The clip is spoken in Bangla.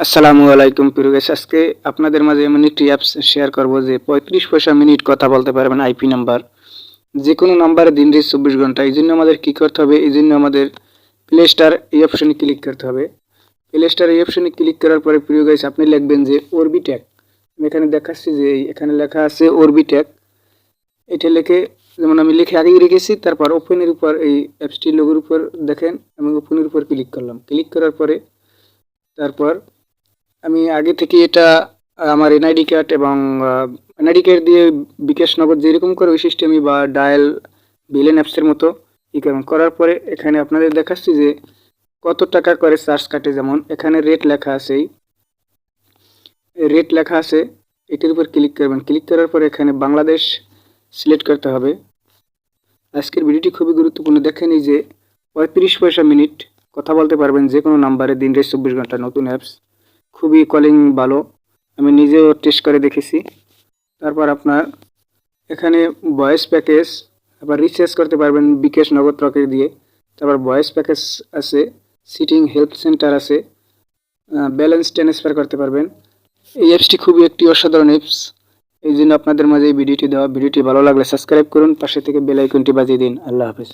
আসসালামু আলাইকুম পিরুগেশ আজকে আপনাদের মাঝে এমন একটি অ্যাপস শেয়ার করব যে পঁয়ত্রিশ পয়সা মিনিট কথা বলতে পারবেন আইপি নাম্বার যে কোনো নাম্বারে দিন রাত চব্বিশ ঘণ্টা। এই জন্য আমাদের কী করতে হবে? এই জন্য আমাদের প্লে স্টার এই অপশনে ক্লিক করতে হবে। প্লে স্টার এই অপশনে ক্লিক করার পরে প্রিয় গাইস আপনি লিখবেন যে অরবিট্যাক আমি এখানে দেখাচ্ছি যে এখানে লেখা আছে অরবিট্যাক এটা লিখে যেমন আমি লিখে আগেই রেখেছি, তারপর ওপেনের উপর এই অ্যাপসটির লোগোর উপর দেখেন, আমি ওপেনের উপর ক্লিক করলাম। ক্লিক করার পরে তারপর আমি আগে থেকে এটা আমার এনআইডি কার্ড এবং এনআইডি কার্ড দিয়ে বিকাশ নগদ যেরকম করে ওই সিস্টেমই বা ডায়াল বিলেন অ্যাপসের মতো ই করার পরে এখানে আপনাদের দেখাচ্ছি যে কত টাকা করে চার্জ কাটে। যেমন এখানে রেট লেখা আছে রেট লেখা আছে, এটির উপর ক্লিক করবেন। ক্লিক করার পরে এখানে বাংলাদেশ সিলেক্ট করতে হবে। আজকের ভিডিওটি খুবই গুরুত্বপূর্ণ। দেখেন যে পঁয়ত্রিশ পয়সা মিনিট কথা বলতে পারবেন যে কোনো নাম্বারে দিন রাত চব্বিশ ঘণ্টা নতুন অ্যাপস খুবই কলিং ভালো। আমি নিজেও টেস্ট করে দেখেছি। তারপর আপনার এখানে ভয়েস প্যাকেজ আবার রিচার্জ করতে পারবেন বিকাশ নগদ রকেট দিয়ে। তারপর ভয়েস প্যাকেজ আছে সিটিং হেল্প সেন্টার আছে ব্যালেন্স ট্রান্সফার করতে পারবেন। এই অ্যাপসটি খুবই একটি অসাধারণ অ্যাপস এই জন্য আপনাদের মাঝে এই ভিডিওটি দেওয়া ভিডিওটি ভালো লাগলে সাবস্ক্রাইব করুন, পাশে থেকে বেল আইকনটি বাজিয়ে দিন। আল্লাহ হাফেজ।